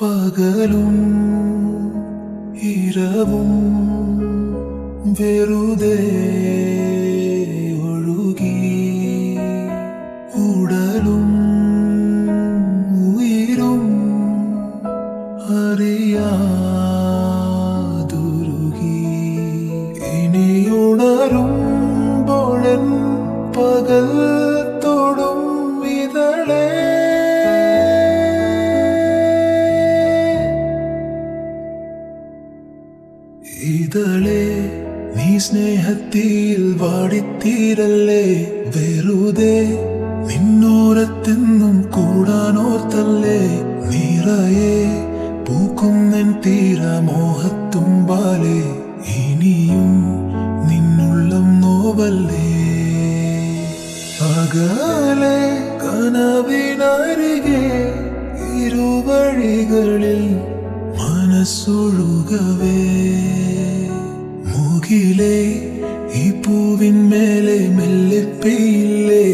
പകലും ഇരവും വെറുതെ ഒഴുകി ഉടലും ഉയരും അറിയാതുരുകി. ഇനിയുണരുമ്പോഴൻ പകൽ ഇതളെ നീ സ്നേഹത്തിൽ വാടിത്തീരല്ലേ വെറുതെ? നിന്നോരത്തെന്നും കൂടാനോർത്തല്ലേ നിറയെ? പൂക്കുന്നൻ തീരമോഹത്തുമ്പാലെ ഇനിയും നിന്നുള്ളം നോവല്ലേ? അകലെ കനവിനരികെ ഇരുവഴികളിൽ മനസ്സൊഴുകവേ. മുകിലേ ഈ പൂവിന്മേലെ മെല്ലെ പെയ്യില്ലേ?